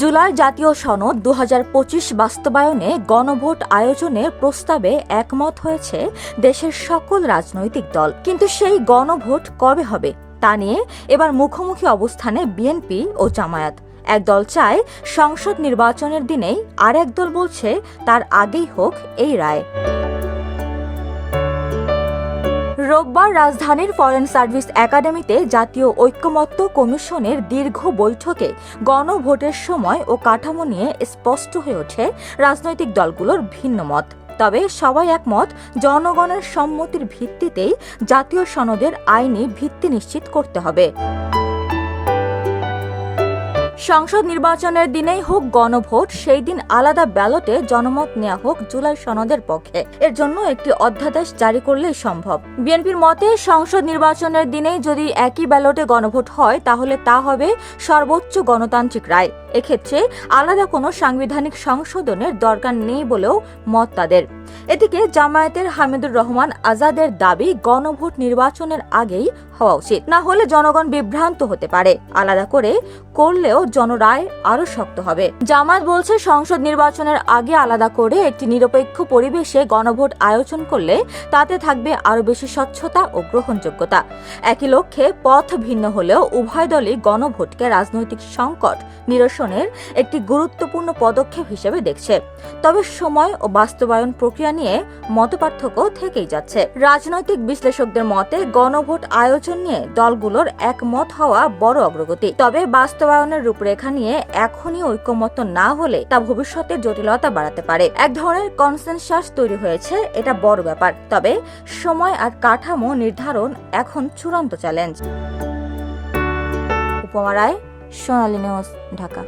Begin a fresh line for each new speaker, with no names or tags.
জুলাই জাতীয় সনদ দু হাজার পঁচিশ বাস্তবায়নে গণভোট আয়োজনের প্রস্তাবে একমত হয়েছে দেশের সকল রাজনৈতিক দল। কিন্তু সেই গণভোট কবে হবে, তা নিয়ে এবার মুখোমুখি অবস্থানে বিএনপি ও জামায়াত। একদল চায় সংসদ নির্বাচনের দিনেই আর এক দল বলছে তার আগেই হোক এই রায়। রোববার রাজধানীর ফরেন সার্ভিস একাডেমিতে জাতীয় ঐক্যমত্য কমিশনের দীর্ঘ বৈঠকে গণভোটের সময় ও কাঠামো নিয়ে স্পষ্ট হয়ে ওঠে রাজনৈতিক দলগুলোর ভিন্ন মত। তবে সবাই একমত, জনগণের সম্মতির ভিত্তিতেই জাতীয় সনদের আইনি ভিত্তি নিশ্চিত করতে হবে। সংসদ নির্বাচনের দিনেই হোক গণভোট, সেই দিন আলাদা ব্যালটে জনমত নেওয়া হোক জুলাই সনদের পক্ষে। এর জন্য একটি অধ্যাদেশ জারি করলেই সম্ভব। বিএনপির মতে, সংসদ নির্বাচনের দিনেই যদি একই ব্যালটে গণভোট হয়, তাহলে তা হবে সর্বোচ্চ গণতান্ত্রিক রায়। এক্ষেত্রে আলাদা কোনো সাংবিধানিক সংশোধনের দরকার নেই বলেও মত তাদের। এদিকে জামায়াতের হামিদুর রহমান আজাদের দাবি গণভোট নির্বাচনের আগেই হওয়া উচিত। না হলে জনগণ বিভ্রান্ত হতে পারে। আলাদা করে করলেও জনরায় আরও শক্ত হবে। জামায়াত বলছে সংসদ নির্বাচনের আগে আলাদা করে একটি নিরপেক্ষ পরিবেশে গণভোট আয়োজন করলে তাতে থাকবে আরও বেশি স্বচ্ছতা ও গ্রহণযোগ্যতা। একই লক্ষ্যে পথ ভিন্ন হলেও উভয় দলই গণভোটকে রাজনৈতিক সংকট নিরসনের একটি গুরুত্বপূর্ণ পদক্ষেপ হিসেবে দেখছে। তবে সময় ও বাস্তবায়ন প্রক্রিয়া নিয়ে মতপার্থক্য থেকেই যাচ্ছে। রাজনৈতিক বিশ্লেষকদের মতে, গণভোট আয়োজন নিয়ে দলগুলোর একমত হওয়া বড় অগ্রগতি। তবে বাস্তবায়নের রূপরেখা নিয়ে এখনই ঐক্যমত না হলে তা ভবিষ্যতে জটিলতা বাড়াতে পারে। এক ধরনের কনসেনসাস তৈরি হয়েছে, এটা বড় ব্যাপার। তবে সময় আর কাঠামো নির্ধারণ এখন চূড়ান্ত চ্যালেঞ্জ। উপমা রায় সোনালী নিউজ ঢাকা।